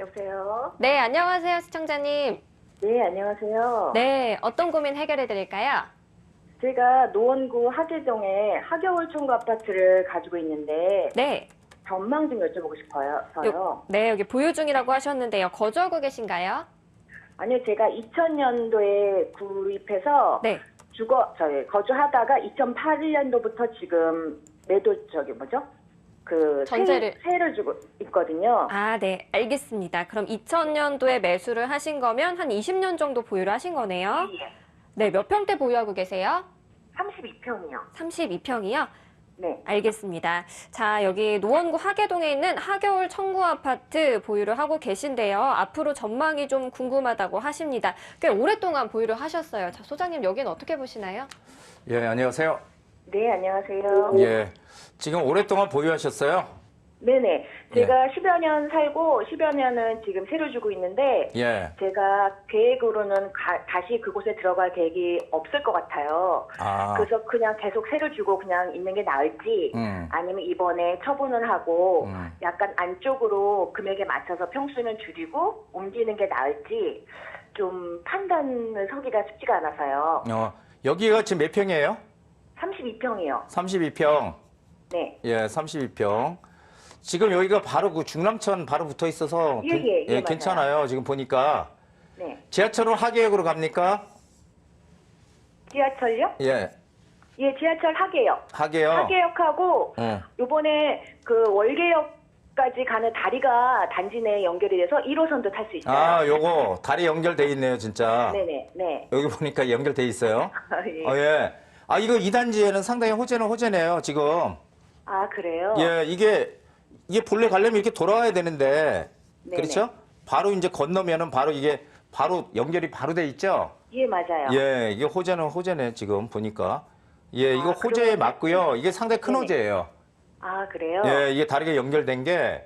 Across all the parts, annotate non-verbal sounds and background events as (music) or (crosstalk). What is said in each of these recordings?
여보세요? 네, 안녕하세요, 시청자님. 네, 안녕하세요. 네, 어떤 고민 해결해 드릴까요? 제가 노원구 하계동에 하겨울 총구 아파트를 가지고 있는데 네. 전망 좀 여쭤보고 싶어요. 요, 네, 여기 보유 중이라고 하셨는데요. 거주하고 계신가요? 아니요, 제가 2000년도에 구입해서 네. 주거 저희 거주하다가 2008년도부터 지금 매도 저기 뭐죠? 그 전세를- 세, 세를 주고 있거든요. 아, 네, 알겠습니다. 그럼 2000년도에 매수를 하신 거면 한 20년 정도 보유를 하신 거네요. 예. 네, 몇 평대 보유하고 계세요? 32평이요. 32평이요? 네. 알겠습니다. 자, 여기 노원구 하계동에 있는 하겨울 청구 아파트 보유를 하고 계신데요. 앞으로 전망이 좀 궁금하다고 하십니다. 꽤 오랫동안 보유를 하셨어요. 자, 소장님 여기는 어떻게 보시나요? 예, 안녕하세요. 네, 안녕하세요. 예. 지금 오랫동안 보유하셨어요? 네네. 제가 10여 년 살고 10여 년은 지금 세를 주고 있는데 예. 제가 계획으로는 가- 다시 그곳에 들어갈 계획이 없을 것 같아요. 아. 그래서 그냥 계속 세를 주고 그냥 있는 게 나을지 음. 아니면 이번에 처분을 하고 음. 약간 안쪽으로 금액에 맞춰서 평수는 줄이고 옮기는 게 나을지 좀 판단을 서기가 쉽지가 않아서요. 어, 여기가 지금 몇 평이에요? 32평이요. 32평. 네. 예, 32평. 지금 여기가 바로 그 중랑천 바로 붙어 있어서 예, 괜- 예, 예, 맞아요. 괜찮아요. 지금 보니까 네. 지하철은 하계역으로 갑니까? 지하철요? 예. 예, 지하철 하계역. 하계역. 하계역하고 어. 요번에 그 월계역까지 가는 다리가 단지 내에 연결이 돼서 1호선도 탈 수 있어요. 아, 요거 다리 연결돼 있네요, 진짜. 네네, 네. 여기 보니까 연결돼 있어요. (laughs) 예. 어, 예. 아, 이거 이단지에는 상당히 호재는 호재네요, 지금. 아, 그래요? 예, 이게 이게 본래 가려면 이렇게 돌아와야 되는데 네네. 그렇죠? 바로 이제 건너면은 바로 이게 바로 연결이 바로 돼 있죠. 예, 맞아요. 예, 이게 호재는 호재네 지금 보니까. 예, 이거 아, 호재에 그러면은- 맞고요. 이게 상당히 큰 네네. 호재예요. 아, 그래요? 예, 이게 다리가 연결된 게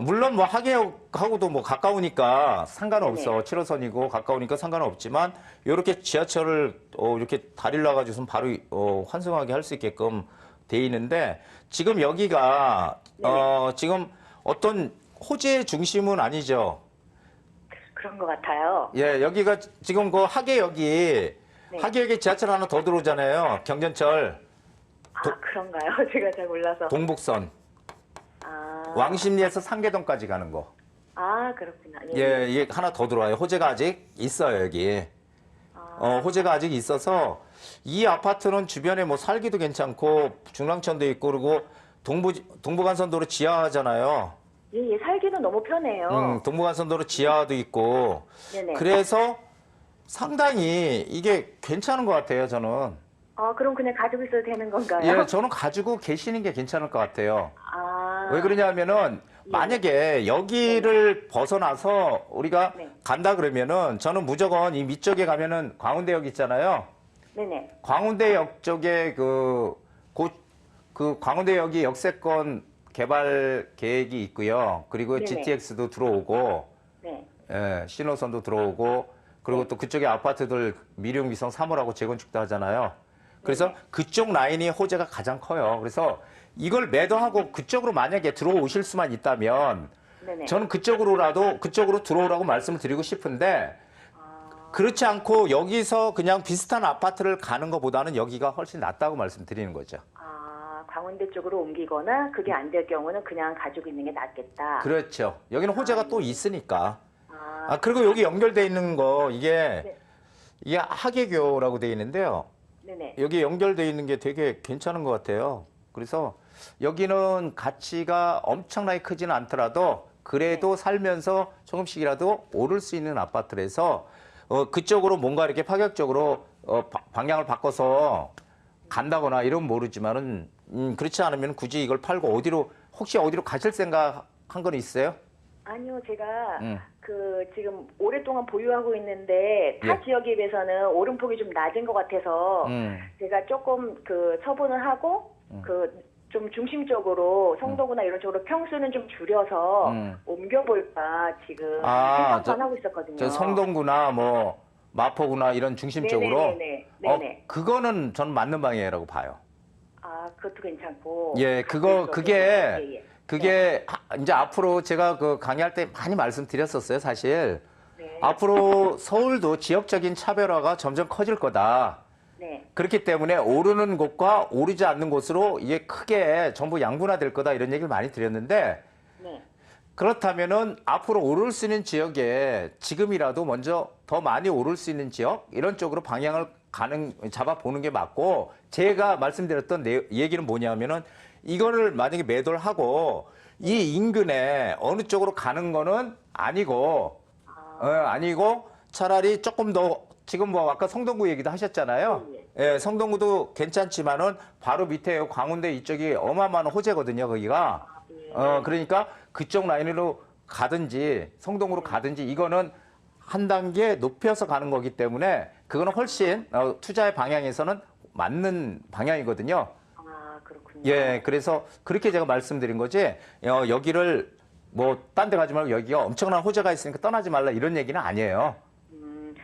물론 뭐 하계역하고도 뭐 가까우니까 상관없어. 네네. 7호선이고 가까우니까 상관없지만 이렇게 지하철을 어, 이렇게 다리를 놔가지고선 바로 어, 환승하게 할 수 있게끔 돼 있는데 지금 여기가 어, 지금 어떤 호재의 중심은 아니죠. 그런 것 같아요. 예, 여기가 지금 그 하계역이 네. 하계역에 지하철 하나 더 들어오잖아요. 경전철 아, 그런가요? (laughs) 제가 잘 몰라서. 동북선 아, 왕십리에서 상계동까지 가는 거. 아, 그렇구나. 예. 예, 이게 하나 더 들어와요. 호재가 아직 있어요, 여기. 아, 어, 호재가 아직 있어서 이 아파트는 주변에 뭐 살기도 괜찮고 중랑천도 있고 그리고 동부 동부간선도로 지하잖아요. 예, 예, 살기는 너무 편해요. 음, 동부간선도로 지하도 있고 네네. 그래서 상당히 이게 괜찮은 것 같아요, 저는. 아, 그럼 그냥 가지고 있어도 되는 건가요? 예, 저는 가지고 계시는 게 괜찮을 것 같아요. 아, 왜 그러냐면은 만약에 여기를 벗어나서 우리가 네. 간다 그러면은 저는 무조건 이 밑쪽에 가면은 광운대역 있잖아요. 네네. 광운대역 쪽에 그, 고, 그 광운대역이 역세권 개발 계획이 있고요. 그리고 네네. GTX도 들어오고, 네. 예, 신호선도 들어오고, 그리고 또 그쪽에 아파트들 미룡미성 3호라고 재건축도 하잖아요. 그래서 네네. 그쪽 라인이 호재가 가장 커요. 그래서 이걸 매도하고 그쪽으로 만약에 들어오실 수만 있다면 네네. 저는 그쪽으로라도 그쪽으로 들어오라고 말씀을 드리고 싶은데 아, 그렇지 않고 여기서 그냥 비슷한 아파트를 가는 것보다는 여기가 훨씬 낫다고 말씀드리는 거죠. 아, 광운대 쪽으로 옮기거나 그게 안 될 경우는 그냥 가지고 있는 게 낫겠다. 그렇죠. 여기는 호재가 또 있으니까. 아, 아 그리고 여기 연결돼 있는 거 이게 네. 이게 하계교라고 돼 있는데요. 네네. 여기 연결돼 있는 게 되게 괜찮은 것 같아요. 그래서 여기는 가치가 엄청나게 크지는 않더라도 그래도 살면서 조금씩이라도 오를 수 있는 아파트라서 어, 그쪽으로 뭔가 이렇게 파격적으로 어, 바- 방향을 바꿔서 간다거나 이런 모르지만은 음, 그렇지 않으면 굳이 이걸 팔고 어디로 혹시 어디로 가실 생각 한 건 있어요? 아니요, 제가 음. 그 지금 오랫동안 보유하고 있는데 타 예. 지역에 비해서는 오름폭이 좀 낮은 것 같아서 음. 제가 조금 그 처분을 하고 그 좀 중심적으로 성도구나 이런 쪽으로 평수는 좀 줄여서 음. 옮겨볼까 지금 아, 생각만 저- 하고 있었거든요. 저 성동구나 뭐 마포구나 이런 중심 쪽으로 네네네네. 네네. 어, 그거는 저는 맞는 방향이라고 봐요. 아, 그것도 괜찮고. 예, 그거. 그게 예, 예. 그게 하- 이제 앞으로 제가 그 강의할 때 많이 말씀드렸었어요, 사실. 네. 앞으로 서울도 지역적인 차별화가 점점 커질 거다. 네. 그렇기 때문에 오르는 곳과 오르지 않는 곳으로 이게 크게 전부 양분화될 거다 이런 얘기를 많이 드렸는데 네. 그렇다면은 앞으로 오를 수 있는 지역에 지금이라도 먼저 더 많이 오를 수 있는 지역 이런 쪽으로 방향을 가는 잡아 보는 게 맞고 제가 말씀드렸던 내, 얘기는 뭐냐면은 이거를 만약에 매도를 하고 이 인근에 어느 쪽으로 가는 거는 아니고 어, 아니고 차라리 조금 더 지금 뭐 아까 성동구 얘기도 하셨잖아요. 예, 성동구도 괜찮지만은 바로 밑에 광운대 이쪽이 어마어마한 호재거든요, 거기가. 어, 그러니까 그쪽 라인으로 가든지 성동으로 가든지 이거는 한 단계 높여서 가는 거기 때문에 그거는 훨씬 어, 투자의 방향에서는 맞는 방향이거든요. 아, 그렇군요. 예, 그래서 그렇게 제가 말씀드린 거지, 어, 여기를 뭐, 딴 데 가지 말고 여기가 엄청난 호재가 있으니까 떠나지 말라 이런 얘기는 아니에요.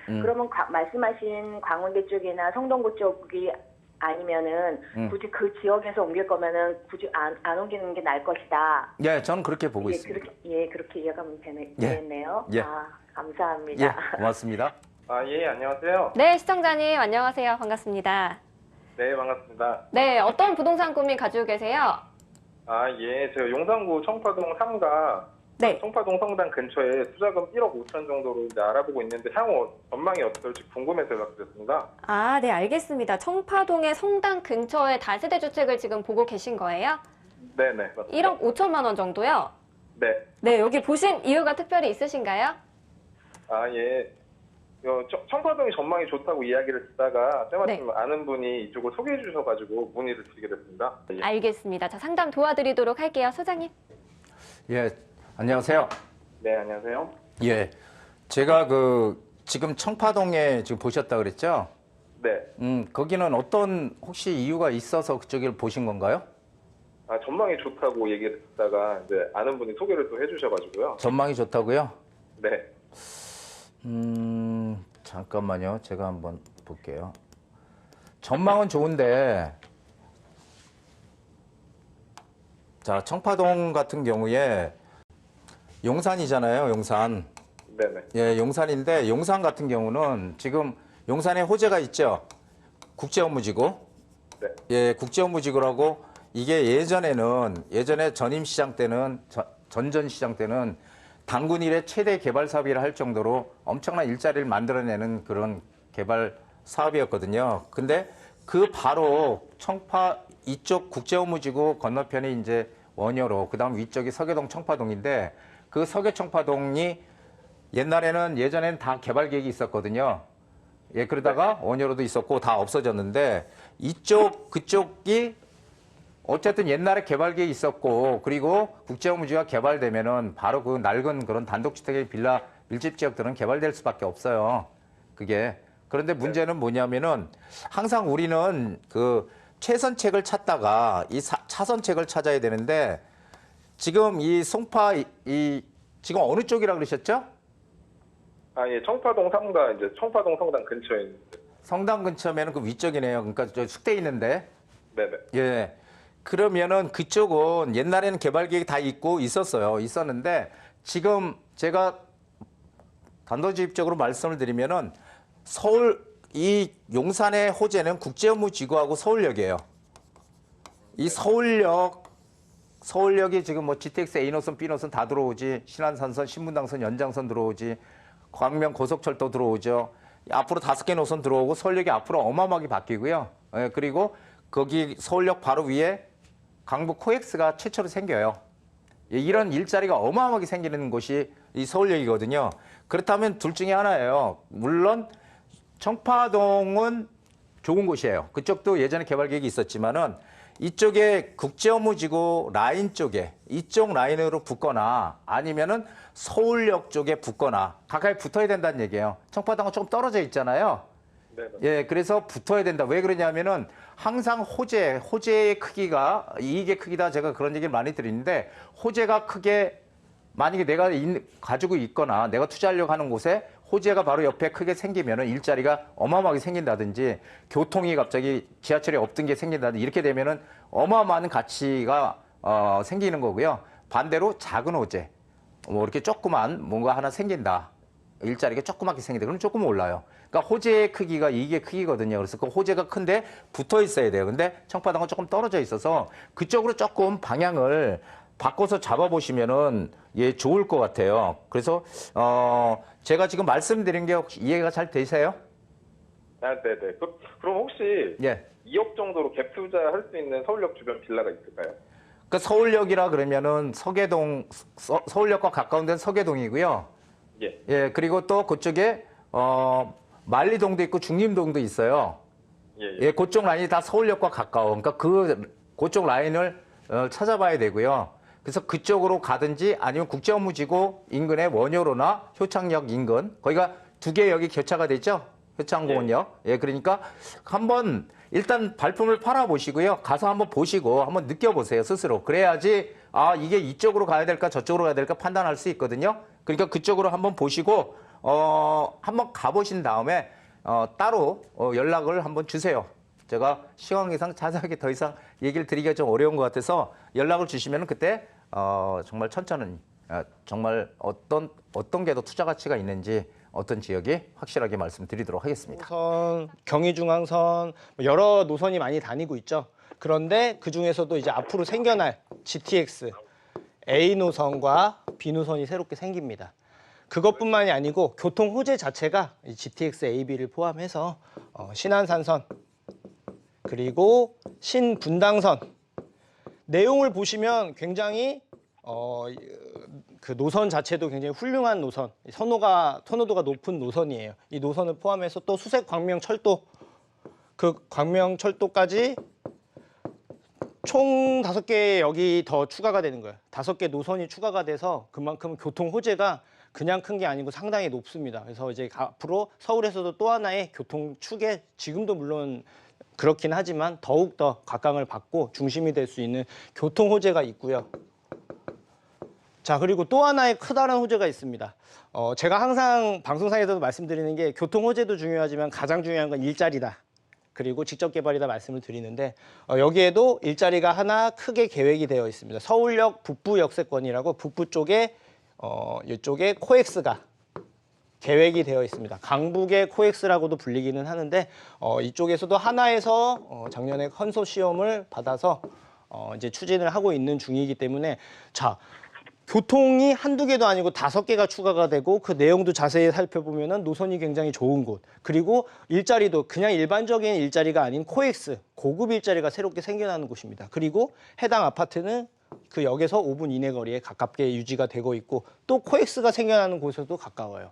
음, 음. 그러면 과- 말씀하신 광운대 쪽이나 성동구 쪽이 아니면은 음. 굳이 그 지역에서 옮길 거면은 굳이 안, 안 옮기는 게 나을 것이다. 예, 저는 그렇게 보고 예, 있습니다. 그렇게 예, 그렇게 이해가면 되네, 예. 되겠네요. 예. 아, 감사합니다. 예, 고맙습니다. (laughs) 아, 예, 안녕하세요. 네, 시청자님 안녕하세요. 반갑습니다. 네, 반갑습니다. 네, 어떤 부동산 고민 가지고 계세요? 아, 예, 제가 용산구 청파동 3가 네. 청파동 성당 근처에 투자금 1억 5천 정도로 이제 알아보고 있는데 향후 전망이 어떨지 궁금해서 연락드렸습니다. 아, 네, 알겠습니다. 청파동의 성당 근처에 다세대 주택을 지금 보고 계신 거예요? 네, 네, 맞습니다. 1억 5천만 원 정도요? 네. 네, 여기 보신 이유가 특별히 있으신가요? 아, 예. 어, 청- 청파동이 전망이 좋다고 이야기를 듣다가 때마침 네. 아는 분이 이쪽을 소개해 주셔가지고 문의를 드리게 됐습니다. 예. 알겠습니다. 자, 상담 도와드리도록 할게요. 소장님. 예, 안녕하세요. 네, 안녕하세요. 예, 제가 그 지금 청파동에 지금 보셨다 그랬죠? 네. 음, 거기는 어떤 혹시 이유가 있어서 그쪽을 보신 건가요? 아, 전망이 좋다고 얘기를 듣다가 이제 아는 분이 소개를 또 해주셔 가지고요. 전망이 좋다고요? 네. 음, 잠깐만요. 제가 한번 볼게요. 전망은 좋은데, 자, 청파동 같은 경우에 용산이잖아요, 용산. 네네. 예, 용산인데, 용산 같은 경우는 지금 용산에 호재가 있죠. 국제 업무지구. 네. 예, 국제 업무지구라고 이게 예전에는, 예전에 전임 시장 때는, 저- 전전 시장 때는 당군 일의 최대 개발 사업이라 할 정도로 엄청난 일자리를 만들어내는 그런 개발 사업이었거든요. 근데 그 바로 청파 이쪽 국제업무지구 건너편이 이제 원효로, 그 다음 위쪽이 서계동 청파동인데 그 서계 청파동이 옛날에는 예전에는 다 개발 계획이 있었거든요. 예, 그러다가 원효로도 있었고 다 없어졌는데 이쪽 그쪽이 어쨌든 옛날에 개발 계획이 있었고 그리고 국제업무지가 개발되면은 바로 그 낡은 그런 단독주택의 빌라 밀집 지역들은 개발될 수밖에 없어요. 그게 그런데 문제는 뭐냐면은 항상 우리는 그 최선책을 찾다가 이 사- 차선책을 찾아야 되는데 지금 이 송파 이, 이 지금 어느 쪽이라 그러셨죠? 아, 예, 청파동 3가 이제 청파동 성당 근처에 있는데. 성당 근처면은 그 위쪽이네요. 그러니까 저 숙대 있는데 네네. 예. 그러면은 그쪽은 옛날에는 개발 계획이 다 있고 있었어요. 있었는데 지금 제가 단도직입적으로 말씀을 드리면은 서울 이 용산의 호재는 국제업무지구하고 서울역이에요. 이 서울역 서울역이 지금 뭐 GTX A 노선, B 노선 다 들어오지, 신안산선, 신분당선, 연장선 들어오지, 광명 고속철도 들어오죠. 앞으로 다섯 개 노선 들어오고 서울역이 앞으로 어마어마하게 바뀌고요. 예, 그리고 거기 서울역 바로 위에 강북 코엑스가 최초로 생겨요. 예, 이런 일자리가 어마어마하게 생기는 곳이 이 서울역이거든요. 그렇다면 둘 중에 하나예요. 물론 청파동은 좋은 곳이에요. 그쪽도 예전에 개발 계획이 있었지만은 이쪽에 국제업무지구 라인 쪽에 이쪽 라인으로 붙거나 아니면은 서울역 쪽에 붙거나 가까이 붙어야 된다는 얘기예요. 청파동은 좀 떨어져 있잖아요. 네네. 예, 그래서 붙어야 된다. 왜 그러냐면은 항상 호재, 호재의 크기가 이익의 크기다. 제가 그런 얘기를 많이 드리는데 호재가 크게 만약에 내가 있- 가지고 있거나 내가 투자하려고 하는 곳에 호재가 바로 옆에 크게 생기면은 일자리가 어마어마하게 생긴다든지 교통이 갑자기 지하철이 없던 게 생긴다든지 이렇게 되면은 어마어마한 가치가 어, 생기는 거고요. 반대로 작은 호재, 뭐 이렇게 조그만 뭔가 하나 생긴다. 일자리가 조그맣게 생긴다. 그럼 조금 올라요. 그러니까 호재의 크기가 이게 크기거든요. 그래서 그 호재가 큰데 붙어 있어야 돼요. 근데 청바닥은 조금 떨어져 있어서 그쪽으로 조금 방향을 바꿔서 잡아보시면은 예 좋을 것 같아요. 그래서 어 제가 지금 말씀드린 게 혹시 이해가 잘 되세요? 아, 네네. 그, 그럼 혹시 예. 2억 정도로 갭 투자할 수 있는 서울역 주변 빌라가 있을까요? 그 서울역이라 그러면은 서계동 서, 서울역과 가까운 데는 서계동이고요. 예. 예 그리고 또 그쪽에 어 만리동도 있고 중림동도 있어요. 예, 예. 예, 그쪽 라인이 다 서울역과 가까워. 그러니까 그 그쪽 라인을 어, 찾아봐야 되고요. 그래서 그쪽으로 가든지 아니면 국제업무지구 인근의 원효로나 효창역 인근 거기가 두 개 여기 교차가 되죠. 효창공원역. 예, 그러니까 한번 일단 발품을 팔아 보시고요. 가서 한번 보시고 한번 느껴보세요 스스로. 그래야지 아 이게 이쪽으로 가야 될까 저쪽으로 가야 될까 판단할 수 있거든요. 그러니까 그쪽으로 한번 보시고 어 한번 가보신 다음에 어, 따로 어, 연락을 한번 주세요. 제가 시간 이상 자세하게 더 이상 얘기를 드리기가 좀 어려운 것 같아서 연락을 주시면 그때 어, 정말 천천히 어, 정말 어떤 어떤 게 더 투자 가치가 있는지 어떤 지역이 확실하게 말씀드리도록 하겠습니다. 선, 경의중앙선 뭐 여러 노선이 많이 다니고 있죠. 그런데 그 중에서도 이제 앞으로 생겨날 GTX A 노선과 B 노선이 새롭게 생깁니다. 그것뿐만이 아니고 교통 호재 자체가 이 GTX AB를 포함해서 어, 신안산선 그리고 신분당선 내용을 보시면 굉장히 어, 그 노선 자체도 굉장히 훌륭한 노선, 선호가 선호도가 높은 노선이에요. 이 노선을 포함해서 또 수색 광명 철도 그 광명 철도까지 총 다섯 개 여기 더 추가가 되는 거예요. 다섯 개 노선이 추가가 돼서 그만큼 교통 호재가 그냥 큰 게 아니고 상당히 높습니다. 그래서 이제 앞으로 서울에서도 또 하나의 교통 축에 지금도 물론 그렇긴 하지만 더욱 더 각광을 받고 중심이 될 수 있는 교통 호재가 있고요. 자 그리고 또 하나의 크다란 호재가 있습니다. 어, 제가 항상 방송상에서도 말씀드리는 게 교통 호재도 중요하지만 가장 중요한 건 일자리다. 그리고 직접 개발이다 말씀을 드리는데 어, 여기에도 일자리가 하나 크게 계획이 되어 있습니다. 서울역 북부 역세권이라고 북부 쪽에 어, 이쪽에 코엑스가 계획이 되어 있습니다. 강북의 코엑스라고도 불리기는 하는데 어, 이쪽에서도 하나에서 어, 작년에 컨소 시험을 받아서 어, 이제 추진을 하고 있는 중이기 때문에 자 교통이 한두 개도 아니고 다섯 개가 추가가 되고 그 내용도 자세히 살펴보면 은 노선이 굉장히 좋은 곳 그리고 일자리도 그냥 일반적인 일자리가 아닌 코엑스 고급 일자리가 새롭게 생겨나는 곳입니다. 그리고 해당 아파트는 그 역에서 5분 이내 거리에 가깝게 유지가 되고 있고 또 코엑스가 생겨나는 곳에도 가까워요.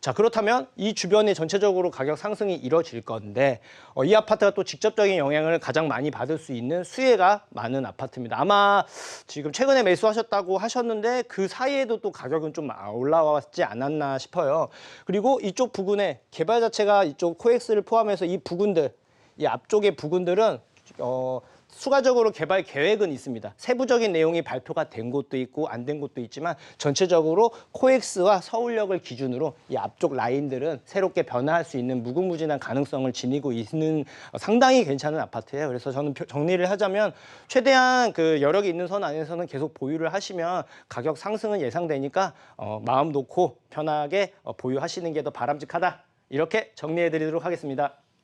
자 그렇다면 이 주변에 전체적으로 가격 상승이 이뤄질 건데 어, 이 아파트가 또 직접적인 영향을 가장 많이 받을 수 있는 수혜가 많은 아파트입니다. 아마 지금 최근에 매수하셨다고 하셨는데 그 사이에도 또 가격은 좀 올라왔지 않았나 싶어요. 그리고 이쪽 부근에 개발 자체가 이쪽 코엑스를 포함해서 이 부근들 이 앞쪽의 부근들은 어, 추가적으로 개발 계획은 있습니다. 세부적인 내용이 발표가 된 곳도 있고 안 된 곳도 있지만 전체적으로 코엑스와 서울역을 기준으로 이 앞쪽 라인들은 새롭게 변화할 수 있는 무궁무진한 가능성을 지니고 있는 어, 상당히 괜찮은 아파트예요. 그래서 저는 표- 정리를 하자면 최대한 그 여력이 있는 선 안에서는 계속 보유를 하시면 가격 상승은 예상되니까 어, 마음 놓고 편하게 어, 보유하시는 게 더 바람직하다. 이렇게 정리해 드리도록 하겠습니다.